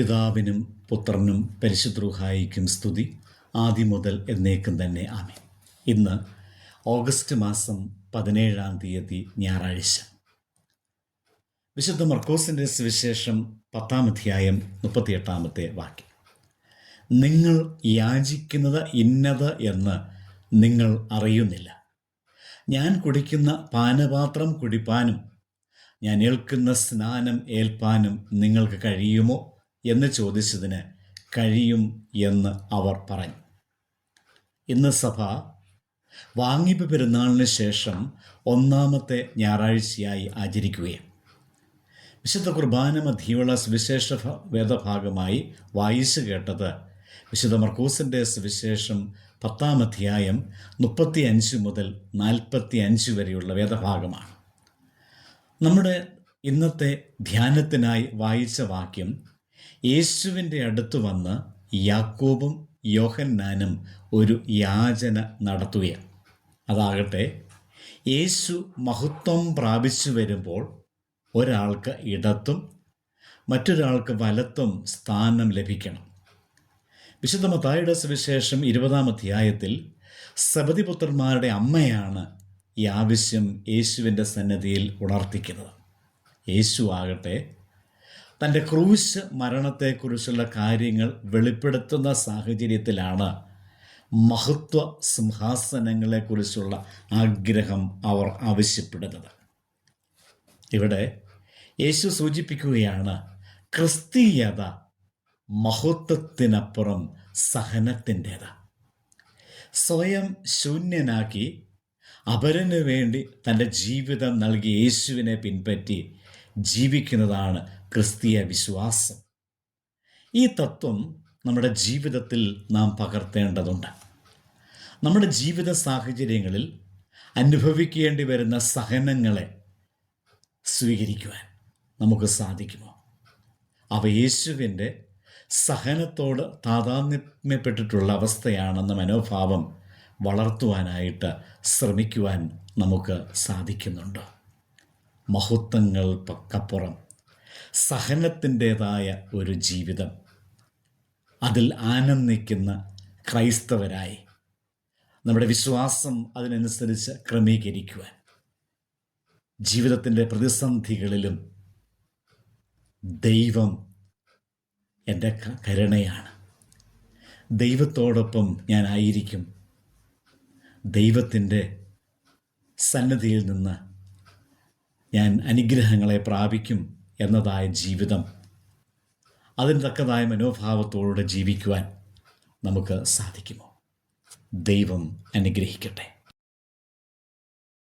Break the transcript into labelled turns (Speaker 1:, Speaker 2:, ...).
Speaker 1: പിതാവിനും പുത്രനും പരിശുദ്രൂഹായിക്കും സ്തുതി. ആദ്യം മുതൽ എന്നേക്കും തന്നെ ആമേ ഇന്ന് ഓഗസ്റ്റ് മാസം പതിനേഴാം തീയതി ഞായറാഴ്ച. വിശുദ്ധ മർക്കോസിന്റെ സുവിശേഷം പത്താം അധ്യായം മുപ്പത്തിയെട്ടാമത്തെ വാക്യം. നിങ്ങൾ യാചിക്കുന്നത് ഇന്നത് എന്ന് നിങ്ങൾ അറിയുന്നില്ല. ഞാൻ കുടിക്കുന്ന പാനപാത്രം കുടിപ്പാനും ഞാൻ ഏൽക്കുന്ന സ്നാനം ഏൽപ്പാനും നിങ്ങൾക്ക് കഴിയുമോ? എന്ന് ചോദിച്ചതിന് കഴിയും എന്ന് അവർ പറഞ്ഞു. ഇന്ന് സഭ വാങ്ങിപ്പ് പെരുന്നാളിന് ശേഷം ഒന്നാമത്തെ ഞായറാഴ്ചയായി ആചരിക്കുകയാണ്. വിശുദ്ധ കുർബാന മധ്യയുള്ള സുവിശേഷ വേദഭാഗമായി വായിച്ചു കേട്ടത് വിശുദ്ധ മർക്കൂസിന്റെ സുവിശേഷം പത്താം അധ്യായം മുപ്പത്തി അഞ്ച് മുതൽ നാൽപ്പത്തി അഞ്ച് വരെയുള്ള വേദഭാഗമാണ്. നമ്മുടെ ഇന്നത്തെ ധ്യാനത്തിനായി വായിച്ച വാക്യം യേശുവിന്റെ അടുത്ത് വന്ന് യാക്കോബും യോഹന്നാനും ഒരു യാചന നടത്തുകയാണ്. അതാകട്ടെ യേശു മഹത്വം പ്രാപിച്ചു വരുമ്പോൾ ഒരാൾക്ക് ഇടത്തും മറ്റൊരാൾക്ക് വലത്തും സ്ഥാനം ലഭിക്കണം. വിശുദ്ധ മത്തായുടെ സുവിശേഷം ഇരുപതാം അധ്യായത്തിൽ സബതിപുത്രന്മാരുടെ അമ്മയാണ് ഈ ആവശ്യം യേശുവിന്റെ സന്നദ്ധിയിൽ ഉണർത്തിക്കുന്നത്. യേശു ആകട്ടെ തന്റെ ക്രൂശ് മരണത്തെക്കുറിച്ചുള്ള കാര്യങ്ങൾ വെളിപ്പെടുത്തുന്ന സാഹചര്യത്തിലാണ് മഹത്വ സിംഹാസനങ്ങളെക്കുറിച്ചുള്ള ആഗ്രഹം അവർ ആവശ്യപ്പെടുന്നത്. ഇവിടെ യേശു സൂചിപ്പിക്കുകയാണ് ക്രിസ്തീയത മഹത്വത്തിനപ്പുറം സഹനത്തിന്റേത്. സ്വയം ശൂന്യനാക്കി അപരന് വേണ്ടി തന്റെ ജീവിതം നൽകി യേശുവിനെ പിൻപറ്റി ജീവിക്കുന്നതാണ് ക്രിസ്തീയ വിശ്വാസം. ഈ തത്വം നമ്മുടെ ജീവിതത്തിൽ നാം പകർത്തേണ്ടതുണ്ട്. നമ്മുടെ ജീവിത സാഹചര്യങ്ങളിൽ അനുഭവിക്കേണ്ടി വരുന്ന സഹനങ്ങളെ സ്വീകരിക്കുവാൻ നമുക്ക് സാധിക്കുമോ? അവ യേശുവിന്റെ സഹനത്തോട് താതാത്മ്യപ്പെട്ടിട്ടുള്ള അവസ്ഥയാണെന്ന മനോഭാവം വളർത്തുവാനായിട്ട് ശ്രമിക്കുവാൻ നമുക്ക് സാധിക്കുന്നുണ്ട്. മഹത്വങ്ങൾക്കപ്പുറം സഹനത്തിന്റെതായ ഒരു ജീവിതം. അതിൽ ആനന്ദിക്കുന്ന ക്രൈസ്തവരായി. നമ്മുടെ വിശ്വാസം അതിനനുസരിച്ച് ക്രമീകരിക്കുവാൻ. ജീവിതത്തിന്റെ പ്രതിസന്ധികളിലും ദൈവം എന്റെ കരുണയാണ്. ദൈവത്തോടൊപ്പം ഞാനായിരിക്കും ദൈവത്തിന്റെ സന്നദ്ധിയിൽ നിന്ന് ഞാൻ അനുഗ്രഹങ്ങളെ പ്രാപിക്കും. എന്നതായ ജീവിതം. അതിന് തക്കതായ മനോഭാവത്തോടെ ജീവിക്കുവാൻ നമുക്ക് സാധിക്കുമോ? ദൈവം അനുഗ്രഹിക്കട്ടെ.